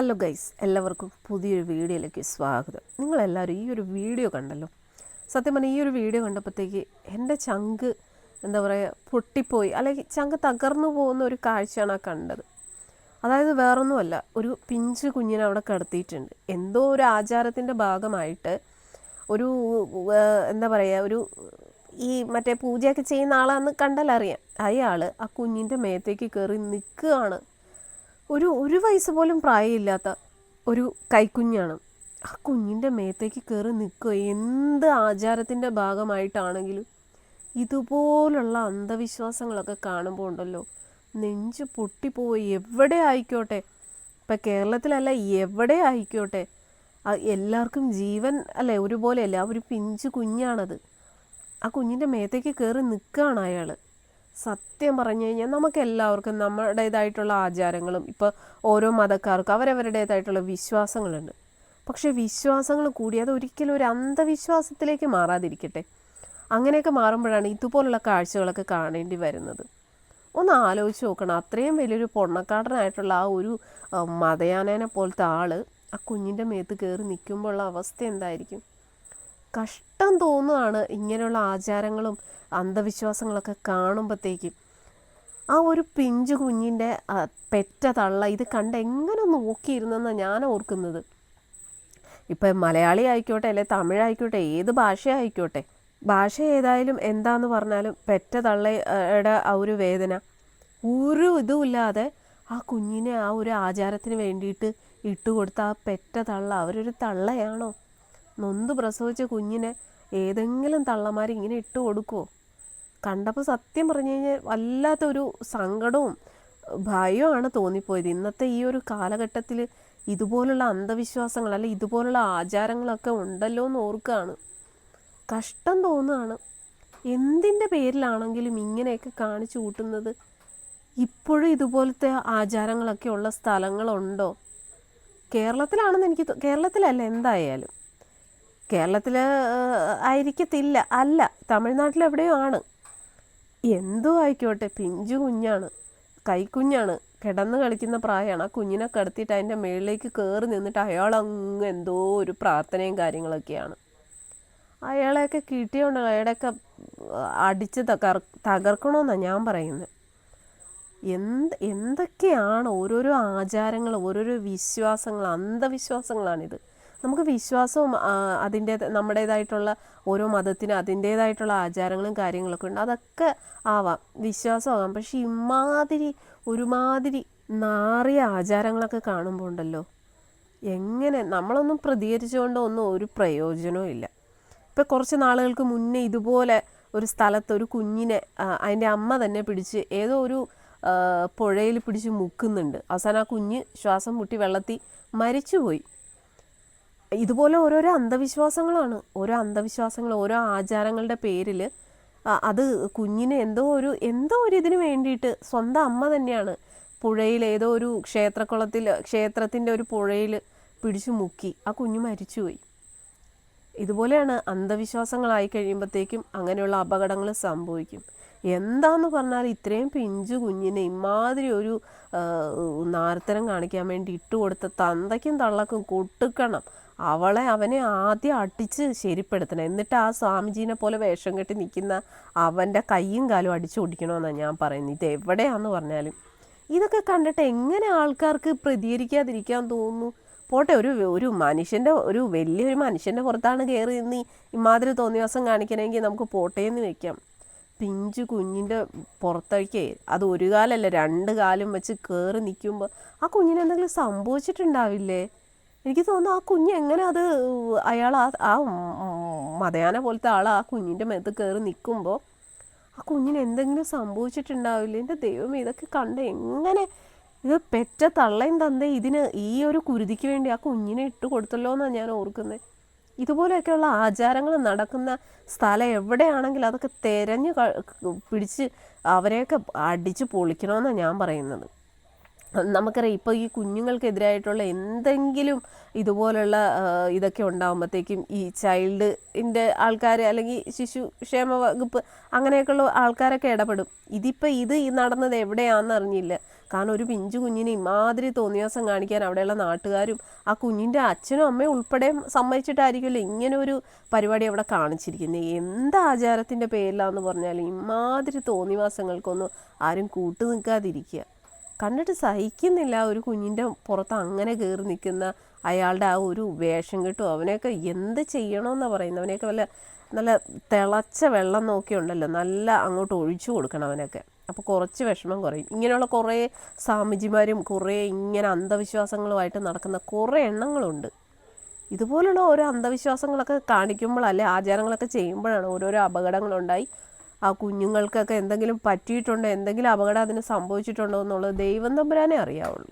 Hello guys എല്ലാവർക്കും പുതിയൊരു വീഡിയോയിലേക്ക് സ്വാഗതം. നിങ്ങളെല്ലാവരും ഈ ഒരു വീഡിയോ കണ്ടല്ലോ? സത്യം പറഞ്ഞാൽ ഈ ഒരു വീഡിയോ കണ്ടപ്പോഴത്തേക്ക് എന്റെ ചങ്ക് എന്താ പറയുക പൊട്ടിപ്പോയി. അല്ലെങ്കിൽ ചങ്ക് തകർന്നു പോകുന്ന ഒരു കാഴ്ചയാണ് ആ കണ്ടത്. അതായത് വേറൊന്നുമല്ല ഒരു പിഞ്ച് കുഞ്ഞിനെ അവിടെ കിടത്തിയിട്ടുണ്ട്. എന്തോ ഒരു ആചാരത്തിന്റെ ഭാഗമായിട്ട് ഒരു എന്താ പറയുക ഒരു ഈ മറ്റേ പൂജയൊക്കെ ചെയ്യുന്ന ആളാന്ന് കണ്ടാലറിയാം. അയാൾ ആ കുഞ്ഞിന്റെ മേത്തേക്ക് കയറി നിൽക്കുകയാണ്. ഒരു ഒരു വയസ്സ് പോലും പ്രായമില്ലാത്ത ഒരു കൈക്കുഞ്ഞാണ്. ആ കുഞ്ഞിന്റെ മേത്തേക്ക് കയറി നിൽക്കുക. എന്ത് ആചാരത്തിന്റെ ഭാഗമായിട്ടാണെങ്കിലും ഇതുപോലുള്ള അന്ധവിശ്വാസങ്ങളൊക്കെ കാണുമ്പോൾ ഉണ്ടല്ലോ. നെഞ്ച് പൊട്ടിപ്പോയി. എവിടെ ആയിക്കോട്ടെ? ഇപ്പം കേരളത്തിലല്ല എവിടെ ആയിക്കോട്ടെ? എല്ലാവർക്കും ജീവൻ അല്ലേ? ഒരുപോലെയല്ല? ഒരു പിഞ്ച് കുഞ്ഞാണത്. ആ കുഞ്ഞിന്റെ മേത്തേക്ക് കയറി നിൽക്കുകയാണ് അയാൾ സത്യം പറഞ്ഞു കഴിഞ്ഞാൽ നമുക്ക് എല്ലാവർക്കും നമ്മുടേതായിട്ടുള്ള ആചാരങ്ങളും ഇപ്പോൾ ഓരോ മതക്കാർക്കും അവരവരുടേതായിട്ടുള്ള വിശ്വാസങ്ങളുണ്ട്. പക്ഷേ വിശ്വാസങ്ങൾ കൂടി അത് ഒരിക്കലും ഒരു അന്ധവിശ്വാസത്തിലേക്ക് മാറാതിരിക്കട്ടെ. അങ്ങനെയൊക്കെ മാറുമ്പോഴാണ് ഇതുപോലുള്ള കാഴ്ചകളൊക്കെ കാണേണ്ടി വരുന്നത്. ഒന്ന് ആലോചിച്ച് നോക്കണം. അത്രയും വലിയൊരു പൊണ്ണക്കാടനായിട്ടുള്ള ആ ഒരു മതയാനേനെ പോലത്തെ ആൾ ആ കുഞ്ഞിന്റെ മേത്ത് കയറി നിൽക്കുമ്പോഴുള്ള അവസ്ഥ എന്തായിരിക്കും? കഷ്ടം തോന്നുകയാണ് ഇങ്ങനെയുള്ള ആചാരങ്ങളും അന്ധവിശ്വാസങ്ങളൊക്കെ കാണുമ്പോഴത്തേക്കും ആ ഒരു പിഞ്ചു കുഞ്ഞിന്റെ പെറ്റ തള്ള ഇത് കണ്ട് എങ്ങനെ നോക്കിയിരുന്നെന്നാണ് ഞാൻ ഓർക്കുന്നത്. ഇപ്പം മലയാളി ആയിക്കോട്ടെ അല്ലെ തമിഴായിക്കോട്ടെ ഏത് ഭാഷ ആയിക്കോട്ടെ ഭാഷ ഏതായാലും എന്താന്ന് പറഞ്ഞാലും പെറ്റ തള്ളയുടെ ആ ഒരു വേദന. ഒരു ഇതുമില്ലാതെ ആ കുഞ്ഞിനെ ആ ഒരു ആചാരത്തിന് വേണ്ടിയിട്ട് ഇട്ടുകൊടുത്ത ആ പെറ്റ തള്ള അവരൊരു തള്ളയാണോ? നൊന്ത് പ്രസവിച്ച കുഞ്ഞിനെ ഏതെങ്കിലും തള്ളമാർ ഇങ്ങനെ ഇട്ട് കൊടുക്കുമോ കണ്ടപ്പോൾ സത്യം പറഞ്ഞു കഴിഞ്ഞാൽ വല്ലാത്തൊരു സങ്കടവും ഭയമാണ് തോന്നിപ്പോയത്. ഇന്നത്തെ ഈ ഒരു കാലഘട്ടത്തിൽ ഇതുപോലുള്ള അന്ധവിശ്വാസങ്ങൾ അല്ലെ ഇതുപോലുള്ള ആചാരങ്ങളൊക്കെ ഉണ്ടല്ലോ എന്ന് ഓർക്കുകയാണ് കഷ്ടം തോന്നുകയാണ് എന്തിന്റെ പേരിലാണെങ്കിലും ഇങ്ങനെയൊക്കെ കാണിച്ചു കൂട്ടുന്നത്? ഇപ്പോഴും ഇതുപോലത്തെ ആചാരങ്ങളൊക്കെ ഉള്ള സ്ഥലങ്ങളുണ്ടോ? കേരളത്തിലാണെന്ന് എനിക്ക് കേരളത്തിലല്ല എന്തായാലും. കേരളത്തിൽ ആയിരിക്കത്തില്ല. അല്ല തമിഴ്നാട്ടിൽ എവിടെയോ ആണ്. എന്തോ ആയിക്കോട്ടെ പിഞ്ചു കുഞ്ഞാണ് കൈക്കുഞ്ഞാണ് കിടന്ന് കളിക്കുന്ന പ്രായമാണ് ആ കുഞ്ഞിനെ കിടത്തിയിട്ട് അതിന്റെ മേളിലേക്ക് കയറി നിന്നിട്ട് അയാളങ്ങ് എന്തോ ഒരു പ്രാർത്ഥനയും കാര്യങ്ങളൊക്കെയാണ്. അയാളെയൊക്കെ കിട്ടിയോണ്ട് അയാളെയൊക്കെ അടിച്ച് തകർ തകർക്കണമെന്നാണ് ഞാൻ പറയുന്നത് എന്ത് എന്തൊക്കെയാണ് ഓരോരോ ആചാരങ്ങൾ ഓരോരോ വിശ്വാസങ്ങൾ അന്ധവിശ്വാസങ്ങളാണിത്. നമുക്ക് വിശ്വാസവും അതിന്റെ നമ്മുടേതായിട്ടുള്ള ഓരോ മതത്തിന് അതിന്റേതായിട്ടുള്ള ആചാരങ്ങളും കാര്യങ്ങളൊക്കെ ഉണ്ട്. അതൊക്കെ ആവാം വിശ്വാസമാകാം പക്ഷെ ഇമാതിരി ഒരുമാതിരി നാറിയ ആചാരങ്ങളൊക്കെ കാണുമ്പോൾ ഉണ്ടല്ലോ എങ്ങനെ? നമ്മളൊന്നും പ്രതികരിച്ചുകൊണ്ട് ഒന്നും ഒരു പ്രയോജനവും ഇല്ല. ഇപ്പം കുറച്ച് നാളുകൾക്ക് മുന്നേ ഇതുപോലെ ഒരു സ്ഥലത്ത് ഒരു കുഞ്ഞിനെ അതിന്റെ അമ്മ തന്നെ പിടിച്ച് ഏതോ ഒരു പുഴയിൽ പിടിച്ച് മുക്കുന്നുണ്ട്. അവസാനം ആ കുഞ്ഞ് ശ്വാസം മുട്ടി വെള്ളത്തിൽ മരിച്ചുപോയി. ഇതുപോലെ ഓരോരോ അന്ധവിശ്വാസങ്ങളാണ്. ഓരോ അന്ധവിശ്വാസങ്ങൾ ഓരോ ആചാരങ്ങളുടെ പേരിൽ അത് കുഞ്ഞിനെ എന്തോ ഒരു എന്തോ ഒരു ഇതിന് വേണ്ടിയിട്ട് സ്വന്തം അമ്മ തന്നെയാണ് പുഴയിൽ ഏതോ ഒരു ക്ഷേത്രക്കുളത്തിൽ ക്ഷേത്രത്തിന്റെ ഒരു പുഴയിൽ പിടിച്ചു മുക്കി ആ കുഞ്ഞ് മരിച്ചുപോയി. ഇതുപോലെയാണ് അന്ധവിശ്വാസങ്ങളായി കഴിയുമ്പോഴത്തേക്കും അങ്ങനെയുള്ള അപകടങ്ങൾ സംഭവിക്കും. എന്താന്ന് പറഞ്ഞാൽ ഇത്രയും പിഞ്ചു കുഞ്ഞിനെ ഇമാതിരി ഒരു നാർത്തരം കാണിക്കാൻ വേണ്ടി ഇട്ടുകൊടുത്ത തന്തയ്ക്കും തള്ളക്കും കൊട്ടുക്കണം. അവളെ അവനെ ആദ്യം അടിച്ച് ശരിപ്പെടുത്തണം. എന്നിട്ട് ആ സ്വാമിജീനെ പോലെ വേഷം കെട്ടി നിൽക്കുന്ന അവന്റെ കൈയും കാലും അടിച്ചു ഓടിക്കണമെന്നാണ് ഞാൻ പറയുന്നത്. ഇത് എവിടെയാണെന്ന് പറഞ്ഞാലും. ഇതൊക്കെ കണ്ടിട്ട് എങ്ങനെ ആൾക്കാർക്ക് പ്രതികരിക്കാതിരിക്കാൻ തോന്നുന്നു? പോട്ടെ ഒരു ഒരു മനുഷ്യന്റെ ഒരു വലിയൊരു മനുഷ്യന്റെ പുറത്താണ് കയറി നിന്ന് ഇമാതിരി തോന്നിവാസം കാണിക്കണമെങ്കിൽ നമുക്ക് പോട്ടെ എന്ന് വെക്കാം. പിഞ്ചു കുഞ്ഞിന്റെ പുറത്തേക്ക് അത് ഒരു കാലല്ല രണ്ട് കാലും വെച്ച് കയറി നിൽക്കുമ്പോൾ ആ കുഞ്ഞിന് എന്തെങ്കിലും സംഭവിച്ചിട്ടുണ്ടാവില്ലേ? എനിക്ക് തോന്നുന്നു ആ കുഞ്ഞ് എങ്ങനെ അത് അയാൾ ആ ആ മതയാന പോലത്തെ ആൾ ആ കുഞ്ഞിന്റെ മേത്ത് കയറി നിൽക്കുമ്പോൾ ആ കുഞ്ഞിന് എന്തെങ്കിലും സംഭവിച്ചിട്ടുണ്ടാവില്ല? എന്റെ ദൈവം ഇതൊക്കെ കണ്ട് എങ്ങനെ ഇത് പെറ്റ തള്ളയും തന്തേ ഇതിന് ഈ ഒരു കുരുതിക്ക് വേണ്ടി ആ കുഞ്ഞിനെ ഇട്ട് കൊടുത്തല്ലോ എന്നാണ് ഞാൻ ഓർക്കുന്നത് ഇതുപോലെയൊക്കെയുള്ള ആചാരങ്ങൾ നടക്കുന്ന സ്ഥലം എവിടെയാണെങ്കിലും അതൊക്കെ തെരഞ്ഞു പിടിച്ച് അവരെയൊക്കെ അടിച്ച് പൊളിക്കണമെന്നാണ് ഞാൻ പറയുന്നത്. നമുക്കറിയാം ഇപ്പോൾ ഈ കുഞ്ഞുങ്ങൾക്കെതിരായിട്ടുള്ള എന്തെങ്കിലും ഇതുപോലുള്ള ഇതൊക്കെ ഉണ്ടാകുമ്പോഴത്തേക്കും ഈ ചൈൽഡിന്റെ ആൾക്കാർ അല്ലെങ്കിൽ ശിശു ക്ഷേമ വകുപ്പ് അങ്ങനെയൊക്കെയുള്ള ആൾക്കാരൊക്കെ ഇടപെടും. ഇതിപ്പോൾ ഇത് ഈ നടന്നത് എവിടെയാണെന്ന് അറിഞ്ഞില്ല. കാരണം ഒരു പിഞ്ചു കുഞ്ഞിന് ഇമാതിരി തോന്നിയാസം കാണിക്കാൻ അവിടെയുള്ള നാട്ടുകാരും ആ കുഞ്ഞിന്റെ അച്ഛനും അമ്മയും ഉൾപ്പെടെ സമ്മതിച്ചിട്ടായിരിക്കുമല്ലോ ഇങ്ങനെ ഒരു പരിപാടി അവിടെ കാണിച്ചിരിക്കുന്നത്. എന്ത് ആചാരത്തിന്റെ പേരിലാണെന്ന് പറഞ്ഞാൽ ഇമാതിരി തോന്നിവാസങ്ങൾക്കൊന്നും ആരും കൂട്ടു നിൽക്കാതിരിക്കുക കണ്ടിട്ട് സഹിക്കുന്നില്ല. ഒരു കുഞ്ഞിന്റെ പുറത്ത് അങ്ങനെ കയറി നിൽക്കുന്ന അയാളുടെ ആ ഒരു വേഷം കിട്ടും. അവനെയൊക്കെ എന്ത് ചെയ്യണമെന്നാണ് പറയുന്നത്? അവനെയൊക്കെ വല്ല നല്ല തിളച്ച വെള്ളം നോക്കിയുണ്ടല്ലോ നല്ല അങ്ങോട്ട് ഒഴിച്ചു കൊടുക്കണം അവനൊക്കെ. അപ്പോൾ കുറച്ച് വിഷമം കുറയും. ഇങ്ങനെയുള്ള കുറേ സ്വാമിജിമാരും കുറേ ഇങ്ങനെ അന്ധവിശ്വാസങ്ങളുമായിട്ട് നടക്കുന്ന കുറേ എണ്ണങ്ങളുണ്ട്. ഇതുപോലുള്ള ഓരോ അന്ധവിശ്വാസങ്ങളൊക്കെ കാണിക്കുമ്പോഴല്ലേ ആചാരങ്ങളൊക്കെ ചെയ്യുമ്പോഴാണ് ഓരോരോ അപകടങ്ങളുണ്ടായി. ആ കുഞ്ഞുങ്ങൾക്കൊക്കെ എന്തെങ്കിലും പറ്റിയിട്ടുണ്ടോ? എന്തെങ്കിലും അപകടം അതിന് സംഭവിച്ചിട്ടുണ്ടോ എന്നുള്ളത് ദൈവം തമ്പുരാനെ അറിയാവുള്ളൂ.